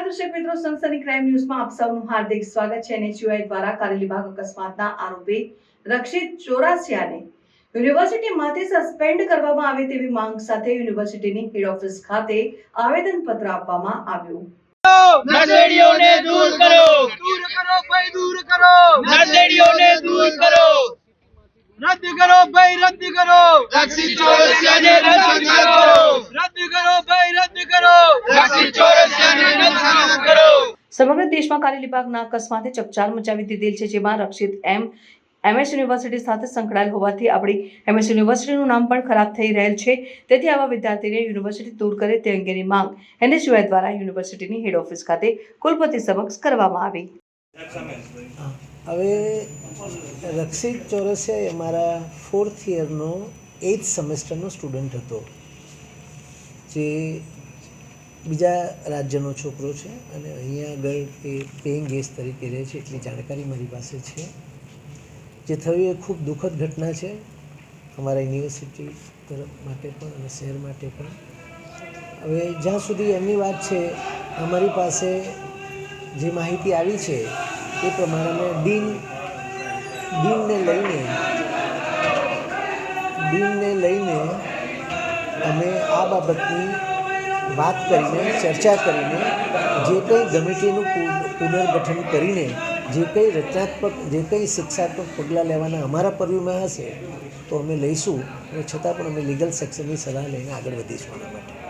દર્શક મિત્રો સનસની ક્રાઇમ ન્યૂઝમાં આપ સૌનું હાર્દિક સ્વાગત છે. એનએચયુઆઈ દ્વારા કારેલી કારેલીબાગ અકસ્માતના આરોપી રક્ષિત ચોરાસિયાને યુનિવર્સિટીમાંથી સસ્પેન્ડ કરવામાં આવે તેવી માંગ સાથે યુનિવર્સિટીની હેડ ઓફિસ ખાતે આવેદન પત્ર આપવામાં આવ્યું. નશેડીઓને દૂર કરો. દૂર કરો ભાઈ દૂર કરો. નશેડીઓને દૂર કરો. રદ કરો ભાઈ રદ કરો. રક્ષિત ચોરસિયાને રદ કરો રદ કરો ભાઈ રદ કરો રક્ષિત ચોરસિયાને રદ કરો દેશમાં કારેલીબાગના અકસ્માતે ચકચાર મચાવી દીધેલ છે, જેમાં રક્ષિત એમ, એમએસ યુનિવર્સિટી સાથે સંકળાયેલ હોવાથી આપણી એમએસ યુનિવર્સિટીનું નામ પણ ખરાબ થઈ રહેલ છે. તેથી આવા વિદ્યાર્થીને યુનિવર્સિટી દૂર કરે તે અંગેની માંગ એનએસયુઆઈ દ્વારા યુનિવર્સિટીની હેડ ઓફિસ ખાતે કુલપતિ સમક્ષ કરવામાં આવી. હવે રક્ષિત ચોરસિયા એ મારા ફોર્થ યરનો એઇથ સેમેસ્ટરનો સ્ટુડન્ટ હતો, જે બીજા રાજ્યનો છોકરો છે અને અહીંયા આગળ એ પેઇંગ ગેસ્ટ તરીકે રહે છે, એટલી જાણકારી મારી પાસે છે. જે થયું એ ખૂબ દુઃખદ ઘટના છે, અમારા યુનિવર્સિટી તરફ માટે પણ અને શહેર માટે પણ. હવે જ્યાં સુધી એમની વાત છે, અમારી પાસે જે માહિતી આવી છે, એ પ્રમાણે અમે ડીન, ડીનને લઈને ડીનને લઈને અમે આ બાબતની વાત કરીને, ચર્ચા કરીને, જે કંઈ કમિટીનું પુનર્ગઠન કરીને, જે કંઈ રચનાત્મક, જે કંઈ શિક્ષાત્મક પગલાં લેવાના અમારા પરવ્યુમાં હશે, તો અમે લઈશું અને છતાં પણ અમે લીગલ સેક્શનની સલાહ લઈને આગળ વધીશું એના માટે.